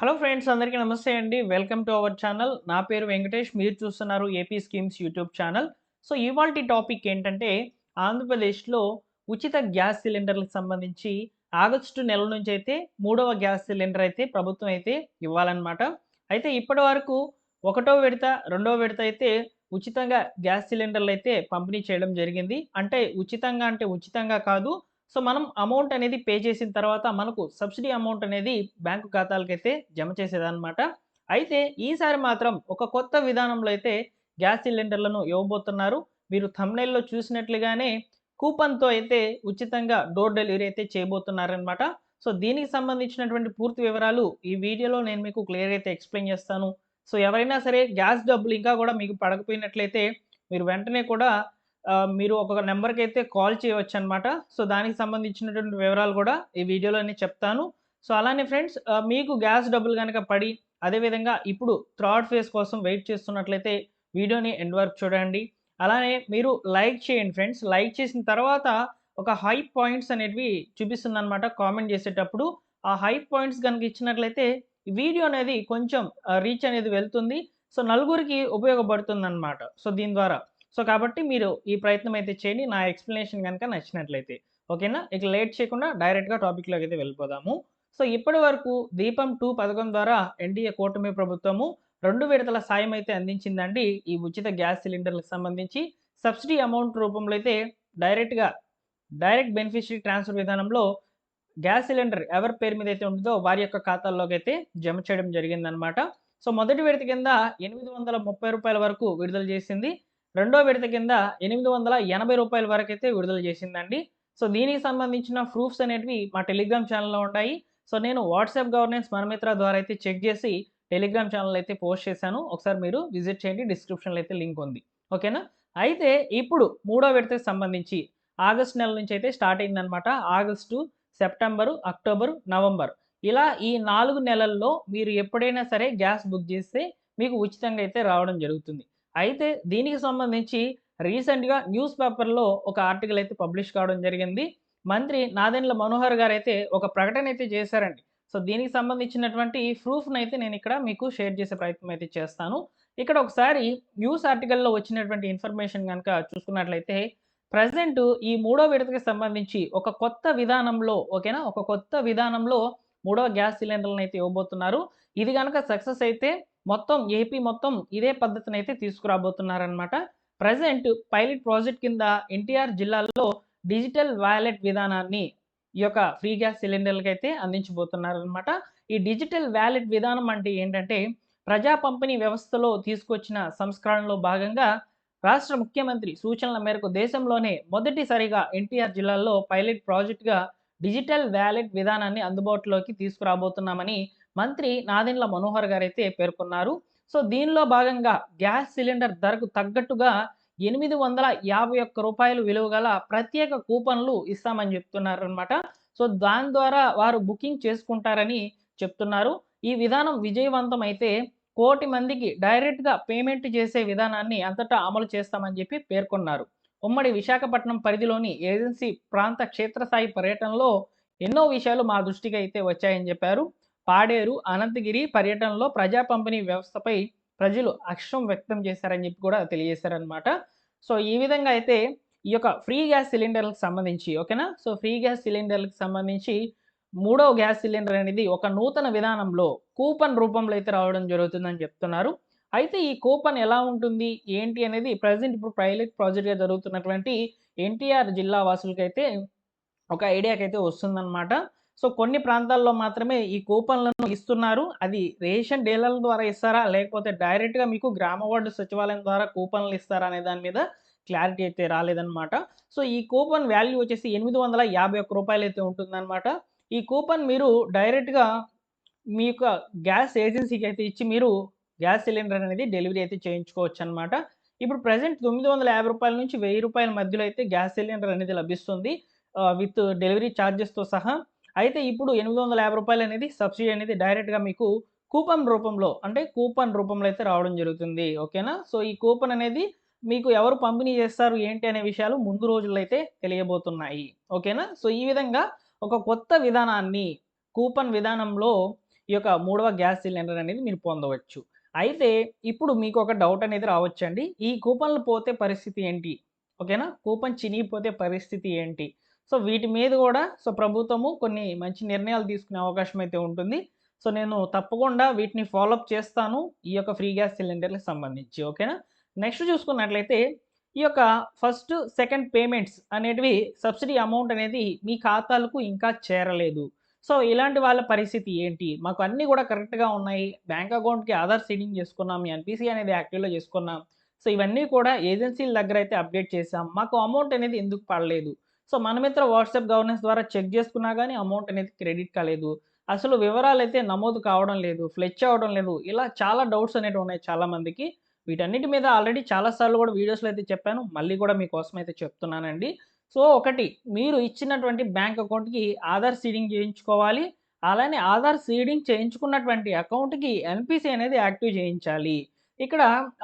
Hello friends అందరికీ నమస్తే అండి. వెల్కమ్ టు అవర్ ఛానల్ నా పేరు వెంకటేష్. మీరు చూస్తున్నారు AP schemes YouTube channel so ఇవాళ టాపిక్ ఏంటంటే ఆంధ్రప్రదేశ్లో ఉచిత గ్యాస్ సిలిండర్లకు సంబంధించి ఆగస్టు నెల నుంచి అయితే మూడవ గ్యాస్ సిలిండర్ అయితే ప్రభుత్వం అయితే ఇవ్వాలన్నమాట. అయితే ఇప్పటి వరకు ఒకటో విడత రెండో విడత అయితే ఉచితంగా గ్యాస్ సిలిండర్లు అయితే పంపిణీ చేయడం జరిగింది. అంటే ఉచితంగా అంటే ఉచితంగా కాదు సో మనం అమౌంట్ అనేది పే చేసిన తర్వాత మనకు సబ్సిడీ అమౌంట్ అనేది బ్యాంకు ఖాతాలకైతే జమ చేసేదన్నమాట. అయితే ఈసారి మాత్రం ఒక కొత్త విధానంలో అయితే గ్యాస్ సిలిండర్లను ఇవ్వబోతున్నారు. మీరు థమ్నైల్లో చూసినట్లుగానే కూపన్తో అయితే ఉచితంగా డోర్ డెలివరీ అయితే చేయబోతున్నారనమాట సో దీనికి సంబంధించినటువంటి పూర్తి వివరాలు ఈ వీడియోలో నేను మీకు క్లియర్ అయితే ఎక్స్ప్లెయిన్ చేస్తాను. సో ఎవరైనా సరే గ్యాస్ డబ్బులు ఇంకా కూడా మీకు పడకపోయినట్లయితే మీరు వెంటనే కూడా మీరు ఒక నెంబర్కి అయితే కాల్ చేయవచ్చు అనమాట సో దానికి సంబంధించినటువంటి వివరాలు కూడా ఈ వీడియోలో చెప్తాను. సో అలానే ఫ్రెండ్స్ మీకు గ్యాస్ డబ్బులు కనుక పడి అదేవిధంగా ఇప్పుడు థర్డ్ ఫేజ్ కోసం వెయిట్ చేస్తున్నట్లయితే వీడియోని ఎండ్ వరకు చూడండి. అలానే మీరు లైక్ చేయండి ఫ్రెండ్స్. లైక్ చేసిన తర్వాత ఒక హై పాయింట్స్ అనేటివి చూపిస్తుందన్నమాట కామెంట్ చేసేటప్పుడు. ఆ హై పాయింట్స్ కనుక ఇచ్చినట్లయితే వీడియో అనేది కొంచెం రీచ్ అనేది వెళ్తుంది. సో నలుగురికి ఉపయోగపడుతుంది అనమాట సో దీని ద్వారా. సో కాబట్టి మీరు ఈ ప్రయత్నం అయితే చేయండి. నా ఎక్స్ప్లెనేషన్ కనుక నచ్చినట్లయితే. ఓకేనా? ఇక లేట్ చేయకుండా డైరెక్ట్గా టాపిక్లోకి అయితే వెళ్ళిపోదాము. సో ఇప్పటి వరకు దీపం టూ పథకం ద్వారా ఎన్డీఏ కూటమి ప్రభుత్వము రెండు విడతల సాయం అయితే అందించిందండి. ఈ ఉచిత గ్యాస్ సిలిండర్లకు సంబంధించి. సబ్సిడీ అమౌంట్ రూపంలో అయితే డైరెక్ట్గా డైరెక్ట్ బెనిఫిషరీ ట్రాన్స్ఫర్ విధానంలో గ్యాస్ సిలిండర్ ఎవరి పేరు మీద అయితే ఉంటుందో వారి యొక్క ఖాతాల్లోకి అయితే జమ చేయడం జరిగిందనమాట సో మొదటి విడత కింద ఎనిమిది వందల ముప్పై రూపాయల వరకు విడుదల చేసింది. రెండో విడత కింద ఎనిమిది వందల ఎనభై రూపాయల వరకు అయితే విడుదల చేసిందండి. సో దీనికి సంబంధించిన ప్రూఫ్స్ అనేటివి మా టెలిగ్రామ్ ఛానల్లో ఉంటాయి. సో నేను వాట్సాప్ గవర్నెన్స్ మనమిత్ర ద్వారా అయితే చెక్ చేసి టెలిగ్రామ్ ఛానల్ అయితే పోస్ట్ చేశాను. ఒకసారి మీరు విజిట్ చేయండి. డిస్క్రిప్షన్లో అయితే లింక్ ఉంది. ఓకేనా? అయితే ఇప్పుడు మూడో విడతకు సంబంధించి ఆగస్ట్ నెల నుంచి అయితే స్టార్ట్ అయిందనమాట ఆగస్టు సెప్టెంబరు అక్టోబరు నవంబర్. ఇలా ఈ నాలుగు నెలల్లో మీరు ఎప్పుడైనా సరే గ్యాస్ బుక్ చేస్తే మీకు ఉచితంగా అయితే రావడం జరుగుతుంది. అయితే దీనికి సంబంధించి రీసెంట్గా న్యూస్ పేపర్లో ఒక ఆర్టికల్ అయితే పబ్లిష్ కావడం జరిగింది. మంత్రి నాదెండ్ల మనోహర్ గారు అయితే ఒక ప్రకటన అయితే చేశారండి. సో దీనికి సంబంధించినటువంటి ప్రూఫ్ని అయితే నేను ఇక్కడ మీకు షేర్ చేసే ప్రయత్నం అయితే చేస్తాను. ఇక్కడ ఒకసారి న్యూస్ ఆర్టికల్లో వచ్చినటువంటి ఇన్ఫర్మేషన్ కనుక చూసుకున్నట్లయితే ప్రజెంట్ ఈ మూడో విడతకి సంబంధించి ఒక కొత్త విధానంలో ఓకేనా? ఒక కొత్త విధానంలో మూడో గ్యాస్ సిలిండర్లను అయితే ఇవ్వబోతున్నారు. ఇది కనుక సక్సెస్ అయితే మొత్తం ఏపీ మొత్తం ఇదే పద్ధతిని అయితే తీసుకురాబోతున్నారనమాట ప్రజెంట్ పైలట్ ప్రాజెక్ట్ కింద ఎన్టీఆర్ జిల్లాలో డిజిటల్ వ్యాలెట్ విధానాన్ని ఈ యొక్క ఫ్రీ గ్యాస్ సిలిండర్లకి అయితే అందించబోతున్నారనమాట ఈ డిజిటల్ వ్యాలెట్ విధానం అంటే ఏంటంటే ప్రజా పంపిణీ వ్యవస్థలో తీసుకొచ్చిన సంస్కరణలో భాగంగా రాష్ట్ర ముఖ్యమంత్రి సూచనల మేరకు దేశంలోనే మొదటిసారిగా ఎన్టీఆర్ జిల్లాలో పైలట్ ప్రాజెక్టుగా డిజిటల్ వ్యాలెట్ విధానాన్ని అందుబాటులోకి తీసుకురాబోతున్నామని మంత్రి నాదెండ్ల మనోహర్ గారు అయితే పేర్కొన్నారు. సో దీనిలో భాగంగా గ్యాస్ సిలిండర్ ధరకు తగ్గట్టుగా ఎనిమిది వందల యాభై ఒక్క రూపాయలు విలువ గల ప్రత్యేక కూపన్లు ఇస్తామని చెప్తున్నారు అనమాట సో దాని ద్వారా వారు బుకింగ్ చేసుకుంటారని చెప్తున్నారు. ఈ విధానం విజయవంతం అయితే కోటి మందికి డైరెక్ట్గా పేమెంట్ చేసే విధానాన్ని అంతటా అమలు చేస్తామని చెప్పి పేర్కొన్నారు. ఉమ్మడి విశాఖపట్నం పరిధిలోని ఏజెన్సీ ప్రాంత క్షేత్రస్థాయి పర్యటనలో ఎన్నో విషయాలు మా దృష్టికి అయితే వచ్చాయని చెప్పారు. పాడేరు అనంతగిరి పర్యటనలో ప్రజా పంపిణీ వ్యవస్థపై ప్రజలు అక్షం వ్యక్తం చేశారని చెప్పి కూడా తెలియజేశారనమాట సో ఈ విధంగా అయితే ఈ యొక్క ఫ్రీ గ్యాస్ సిలిండర్లకు సంబంధించి ఓకేనా? సో ఫ్రీ గ్యాస్ సిలిండర్లకు సంబంధించి మూడో గ్యాస్ సిలిండర్ అనేది ఒక నూతన విధానంలో కూపన్ రూపంలో అయితే రావడం జరుగుతుందని చెప్తున్నారు. అయితే ఈ కూపన్ ఎలా ఉంటుంది? ఏంటి అనేది ప్రజెంట్ ఇప్పుడు పైలట్ ప్రాజెక్ట్గా జరుగుతున్నటువంటి ఎన్టీఆర్ జిల్లా వాసులకైతే ఒక ఐడియాకి అయితే వస్తుందన్నమాట. సో కొన్ని ప్రాంతాల్లో మాత్రమే ఈ కూపన్లను ఇస్తున్నారు. అది రేషన్ డీలర్ల ద్వారా ఇస్తారా? లేకపోతే డైరెక్ట్గా మీకు గ్రామ వార్డు సచివాలయం ద్వారా కూపన్లు ఇస్తారా? అనే దాని మీద క్లారిటీ అయితే రాలేదన్నమాట. సో ఈ కూపన్ వాల్యూ వచ్చేసి ఎనిమిది వందల యాభై ఒక్క రూపాయలు అయితే ఉంటుందన్నమాట. ఈ కూపన్ మీరు డైరెక్ట్గా మీ యొక్క గ్యాస్ ఏజెన్సీకి అయితే ఇచ్చి మీరు గ్యాస్ సిలిండర్ అనేది డెలివరీ అయితే చేయించుకోవచ్చు అనమాట ఇప్పుడు ప్రజెంట్ తొమ్మిది వందల యాభై రూపాయల నుంచి వెయ్యి రూపాయల మధ్యలో అయితే గ్యాస్ సిలిండర్ అనేది లభిస్తుంది. విత్ డెలివరీ ఛార్జెస్తో సహా. అయితే ఇప్పుడు ఎనిమిది వందల యాభై రూపాయలు అనేది సబ్సిడీ అనేది డైరెక్ట్గా మీకు కూపన్ రూపంలో అంటే కూపన్ రూపంలో అయితే రావడం జరుగుతుంది. ఓకేనా? సో ఈ కూపన్ అనేది మీకు ఎవరు పంపిణీ చేస్తారు ఏంటి అనే విషయాలు ముందు రోజుల్లో అయితే తెలియబోతున్నాయి. ఓకేనా? సో ఈ విధంగా ఒక కొత్త విధానాన్ని కూపన్ విధానంలో ఈ యొక్క మూడవ గ్యాస్ సిలిండర్ అనేది మీరు పొందవచ్చు. అయితే ఇప్పుడు మీకు ఒక డౌట్ అనేది రావచ్చండి. ఈ కూపన్లు పోతే పరిస్థితి ఏంటి? ఓకేనా? కూపన్ చినిగిపోతే పరిస్థితి ఏంటి? సో వీటి మీద కూడా సో ప్రభుత్వము కొన్ని మంచి నిర్ణయాలు తీసుకునే అవకాశం అయితే ఉంటుంది. సో నేను తప్పకుండా వీటిని ఫాలోఅప్ చేస్తాను ఈ యొక్క ఫ్రీ గ్యాస్ సిలిండర్లకు సంబంధించి ఓకేనా నెక్స్ట్ చూసుకున్నట్లయితే ఈ యొక్క ఫస్ట్ సెకండ్ పేమెంట్స్ అనేటివి సబ్సిడీ అమౌంట్ అనేది మీ ఖాతాలకు ఇంకా చేరలేదు. సో ఇలాంటి వాళ్ళ పరిస్థితి ఏంటి? మాకు అన్నీ కూడా కరెక్ట్గా ఉన్నాయి. బ్యాంక్ అకౌంట్కి ఆధార్ సీడింగ్ చేసుకున్నాం ఎన్పిసి అనేది యాక్టివ్లో చేసుకున్నాం. సో ఇవన్నీ కూడా ఏజెన్సీల దగ్గర అయితే అప్డేట్ చేసాం మాకు అమౌంట్ అనేది ఎందుకు పడలేదు? సో మనమిత్ర వాట్సాప్ గవర్నెన్స్ ద్వారా చెక్ చేసుకున్నా కానీ అమౌంట్ అనేది క్రెడిట్ కాలేదు. అసలు వివరాలు అయితే నమోదు కావడం లేదు ఫ్లెచ్ అవ్వడం లేదు. ఇలా చాలా డౌట్స్ అనేవి ఉన్నాయి చాలామందికి వీటన్నిటి మీద ఆల్రెడీ చాలాసార్లు కూడా వీడియోస్లో అయితే చెప్పాను. మళ్ళీ కూడా మీకోసం అయితే చెప్తున్నానండి. సో ఒకటి మీరు ఇచ్చినటువంటి బ్యాంక్ అకౌంట్కి ఆధార్ సీడింగ్ చేయించుకోవాలి. అలానే ఆధార్ సీడింగ్ చేయించుకున్నటువంటి అకౌంట్కి ఎన్పిసి అనేది యాక్టివ్ చేయించాలి. ఇక్కడ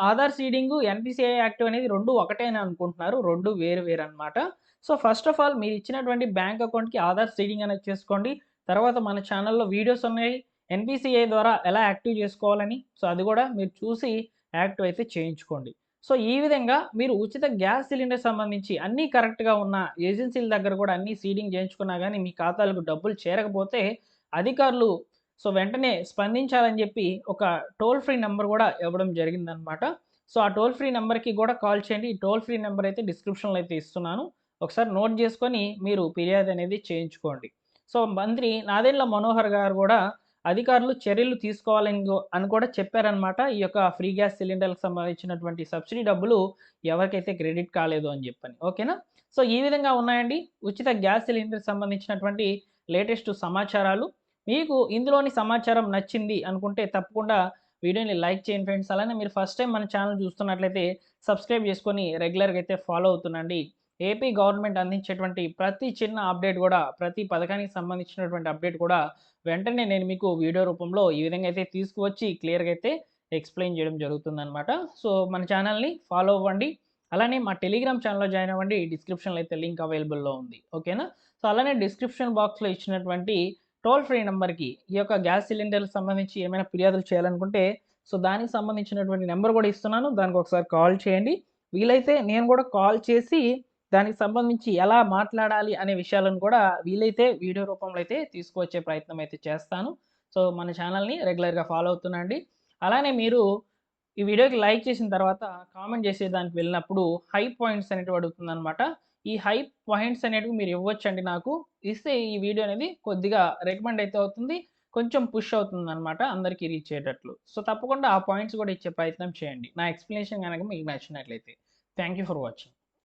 ఆధార్ సీడింగ్ ఎన్పిసిఐ యాక్టివ్ అనేది రెండు ఒకటే అనుకుంటున్నారు. రెండు వేరు వేరు అనమాట సో ఫస్ట్ ఆఫ్ ఆల్ మీరు ఇచ్చినటువంటి బ్యాంక్ అకౌంట్కి ఆధార్ సీడింగ్ అనేది చేసుకోండి. తర్వాత మన ఛానల్లో వీడియోస్ ఉన్నాయి. ఎన్పిసిఐ ద్వారా ఎలా యాక్టివ్ చేసుకోవాలని సో అది కూడా మీరు చూసి యాక్టివ్ అయితే చేయించుకోండి. సో ఈ విధంగా మీరు ఉచిత గ్యాస్ సిలిండర్ సంబంధించి అన్నీ కరెక్ట్గా ఉన్న ఏజెన్సీల దగ్గర కూడా అన్నీ సీడింగ్ చేయించుకున్నా కానీ మీ ఖాతాలకు డబ్బులు చేరకపోతే అధికారులు సో వెంటనే స్పందించాలని చెప్పి ఒక టోల్ ఫ్రీ నెంబర్ కూడా ఇవ్వడం జరిగిందనమాట. సో ఆ టోల్ ఫ్రీ నెంబర్కి కూడా కాల్ చేయండి. ఈ టోల్ ఫ్రీ నెంబర్ అయితే డిస్క్రిప్షన్లో అయితే ఇస్తున్నాను. ఒకసారి నోట్ చేసుకొని మీరు ఫిర్యాదు అనేది చేయించుకోండి. సో మంత్రి నాదెండ్ల మనోహర్ గారు కూడా అధికారులు చర్యలు తీసుకోవాలని అని కూడా చెప్పారనమాట. ఈ యొక్క ఫ్రీ గ్యాస్ సిలిండర్లకు సంబంధించినటువంటి సబ్సిడీ డబ్బులు ఎవరికైతే క్రెడిట్ కాలేదు అని చెప్పని. ఓకేనా? సో ఈ విధంగా ఉన్నాయండి. ఉచిత గ్యాస్ సిలిండర్ సంబంధించినటువంటి లేటెస్ట్ సమాచారాలు. మీకు ఇందులోని సమాచారం నచ్చింది అనుకుంటే తప్పకుండా వీడియోని లైక్ చేయండి ఫ్రెండ్స్. అలానే మీరు ఫస్ట్ టైం మన ఛానల్ చూస్తున్నట్లయితే సబ్స్క్రైబ్ చేసుకొని రెగ్యులర్గా అయితే ఫాలో అవుతుండండి. ఏపీ గవర్నమెంట్ అందించేటువంటి ప్రతి చిన్న అప్డేట్ కూడా ప్రతి పథకానికి సంబంధించినటువంటి అప్డేట్ కూడా వెంటనే నేను మీకు వీడియో రూపంలో ఈ విధంగా అయితే తీసుకువచ్చి క్లియర్గా అయితే ఎక్స్ప్లెయిన్ చేయడం జరుగుతుందనమాట సో మన ఛానల్ని ఫాలో అవ్వండి. అలానే మా టెలిగ్రామ్ ఛానల్లో జాయిన్ అవ్వండి. డిస్క్రిప్షన్లో అయితే లింక్ అవైలబుల్లో ఉంది. ఓకేనా? సో అలానే డిస్క్రిప్షన్ బాక్స్లో ఇచ్చినటువంటి టోల్ ఫ్రీ నెంబర్కి ఈ యొక్క గ్యాస్ సిలిండర్కి సంబంధించి ఏమైనా ఫిర్యాదులు చేయాలనుకుంటే సో దానికి సంబంధించినటువంటి నెంబర్ కూడా ఇస్తున్నాను. దానికి ఒకసారి కాల్ చేయండి. వీలైతే నేను కూడా కాల్ చేసి దానికి సంబంధించి ఎలా మాట్లాడాలి అనే విషయాలను కూడా వీలైతే వీడియో రూపంలో అయితే తీసుకువచ్చే ప్రయత్నం అయితే చేస్తాను. సో మన ఛానల్ని రెగ్యులర్గా ఫాలో అవుతున్నాండి అలానే మీరు ఈ వీడియోకి లైక్ చేసిన తర్వాత కామెంట్ చేసే దానికి వెళ్ళినప్పుడు హై పాయింట్స్ అనేటివి అడుగుతుందనమాట ఈ హై పాయింట్స్ అనేటివి మీరు ఇవ్వచ్చండి నాకు. ఇస్తే ఈ వీడియో అనేది కొద్దిగా రికమెండ్ అయితే అవుతుంది కొంచెం పుష్ అవుతుంది అనమాట అందరికీ రీచ్ అయ్యేటట్లు. సో తప్పకుండా ఆ పాయింట్స్ కూడా ఇచ్చే ప్రయత్నం చేయండి. నా ఎక్స్ప్లెనేషన్ కనుక మీకు నచ్చినట్లయితే. Thank you for watching.